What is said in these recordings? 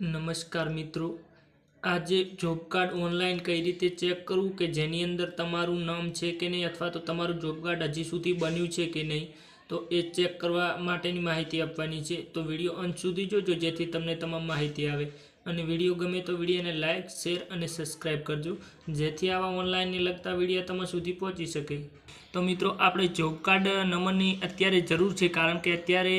નમસ્કાર મિત્રો. આજે જોબ કાર્ડ ઓનલાઈન કઈ રીતે ચેક કરવું કે જેની અંદર તમારું નામ છે કે નહીં અથવા તો તમારું જોબ કાર્ડ હજી સુધી બન્યું છે કે નહીં, તો એ ચેક કરવા માટેની માહિતી આપવાની છે. તો વીડિયો અંત સુધી જોજો જેથી તમને તમામ માહિતી આવે. અને વીડિયો ગમે તો વિડીયોને લાઇક શેર અને સબસ્ક્રાઈબ કરજો, જેથી આવા ઓનલાઈનને લગતા વીડિયો તમારા સુધી પહોંચી શકે. તો મિત્રો, આપણે જોબ કાર્ડ નંબરની અત્યારે જરૂર છે કારણ કે અત્યારે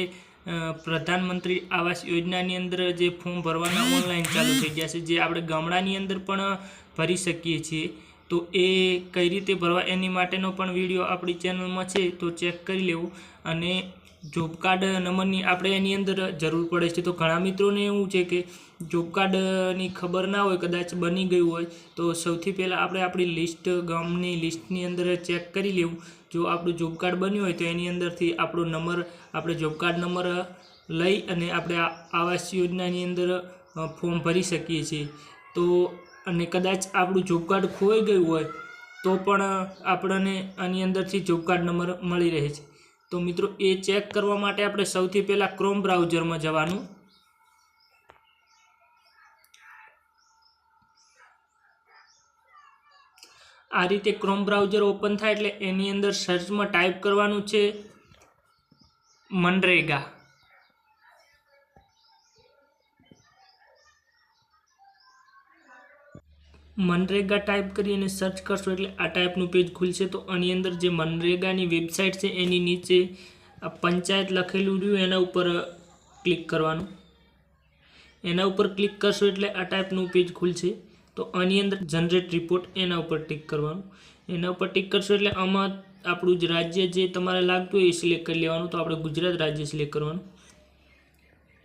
પ્રધાનમંત્રી આવાસ યોજનાની અંદર જે ફોર્મ ભરવાના ઓનલાઈન ચાલુ થઈ ગયા છે, જે આપણે ગામડાની અંદર પણ ભરી શકીએ છીએ. તો એ કઈ રીતે ભરવા એની માટેનો પણ વીડિયો આપણી ચેનલમાં છે, તો ચેક કરી લેવું. અને જોબ કાર્ડ નંબરની આપણે એની અંદર જરૂર પડે છે. તો ઘણા મિત્રોને એવું છે કે જોબ કાર્ડની ખબર ના હોય, કદાચ બની ગયું હોય, તો સૌથી પહેલાં આપણે આપણી લિસ્ટ, ગામની લિસ્ટની અંદર ચેક કરી લેવું. જો આપણું જોબ કાર્ડ બન્યું હોય તો એની અંદરથી આપણો નંબર, આપણે જોબ કાર્ડ નંબર લઈ અને આપણે આવાસ યોજનાની અંદર ફોર્મ ભરી શકીએ છીએ. તો, અને કદાચ આપણું જોબ કાર્ડ ખોવાઈ ગયું હોય, તો પણ આપણને આની અંદરથી જોબ કાર્ડ નંબર મળી રહે છે. તો મિત્રો એ ચેક કરવા માટે આપણે સૌથી પહેલાં ક્રોમ બ્રાઉઝરમાં જવાનું. આ રીતે ક્રોમ બ્રાઉઝર ઓપન થાય એટલે એની અંદર સર્ચમાં ટાઈપ કરવાનું છે મનરેગા. મનરેગા ટાઈપ કરી અને સર્ચ કરશો એટલે આ ટાઈપનું પેજ ખુલશે. તો આની અંદર જે મનરેગાની વેબસાઇટ છે, એની નીચે આ પંચાયત લખેલું રહ્યું, એના ઉપર ક્લિક કરવાનું. એના ઉપર ક્લિક કરશો એટલે આ ટાઈપનું પેજ ખુલશે. તો આની અંદર જનરેટ રિપોર્ટ એના ઉપર ટિક કરવાનું. એના ઉપર ટિક કરશો એટલે આમાં આપણું જ રાજ્ય જે તમારે લાગતું હોય એ સિલેક્ટ કરી લેવાનું. તો આપણે ગુજરાત રાજ્ય સિલેક્ટ કરવાનું.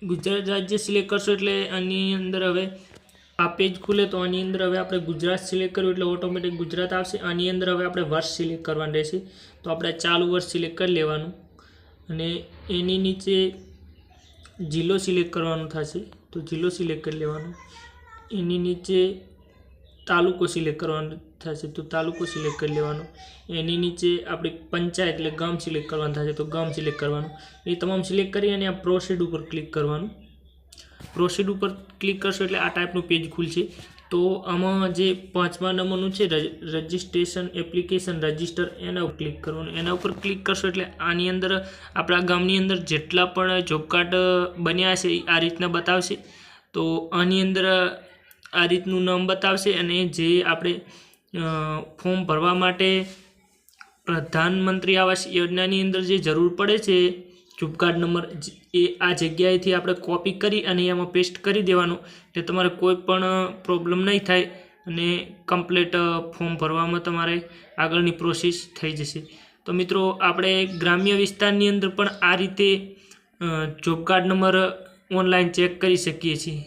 ગુજરાત રાજ્ય સિલેક્ટ કરશો એટલે આની અંદર હવે આ પેજ ખુલે તો આની અંદર હવે આપણે ગુજરાત સિલેક્ટ કર્યું એટલે ઓટોમેટિક ગુજરાત આવશે. આની અંદર હવે આપણે વર્ષ સિલેક્ટ કરવાનું રહેશે. તો આપણે ચાલુ વર્ષ સિલેક્ટ કરી લેવાનું. અને એની નીચે જિલ્લો સિલેક્ટ કરવાનો થશે. તો જિલ્લો સિલેક્ટ કરી લેવાનો. એની નીચે તાલુકો સિલેક્ટ કરવાનો થશે. તો તાલુકો સિલેક્ટ કરી લેવાનો. એની નીચે આપણે પંચાયત એટલે ગામ સિલેક્ટ કરવાનું થશે. તો ગામ સિલેક્ટ કરવાનું. એ તમામ સિલેક્ટ કરી અને આ પ્રોસીડ ઉપર ક્લિક કરવાનું. પ્રોસીડ ઉપર ક્લિક કરશો એટલે આ ટાઈપનું પેજ ખુલશે. તો આમાં જે પાંચમા નંબરનું છે રજિસ્ટ્રેશન એપ્લિકેશન રજિસ્ટર એના ઉપર ક્લિક કરવાનું. એના ઉપર ક્લિક કરશો એટલે આની અંદર, આપણા ગામની અંદર જેટલા પણ જોબ કાર્ડ બન્યા છે આ રીતના બતાવશે. તો આની અંદર આ રીતનું નામ બતાવશે અને જે આપણે ફોર્મ ભરવા માટે પ્રધાનમંત્રી આવાસ યોજનાની અંદર જે જરૂર પડે છે જોબ કાર્ડ નંબર એ આ જગ્યાએથી આપણે કોપી કરી અને એમાં પેસ્ટ કરી દેવાનું, એટલે તમારે કોઈ પણ પ્રોબ્લેમ નહીં થાય અને કમ્પ્લેટ ફોર્મ ભરવામાં તમારે આગળની પ્રોસેસ થઈ જશે. તો મિત્રો, આપણે ગ્રામ્ય વિસ્તારની અંદર પણ આ રીતે job card number online check કરી શકીએ છીએ.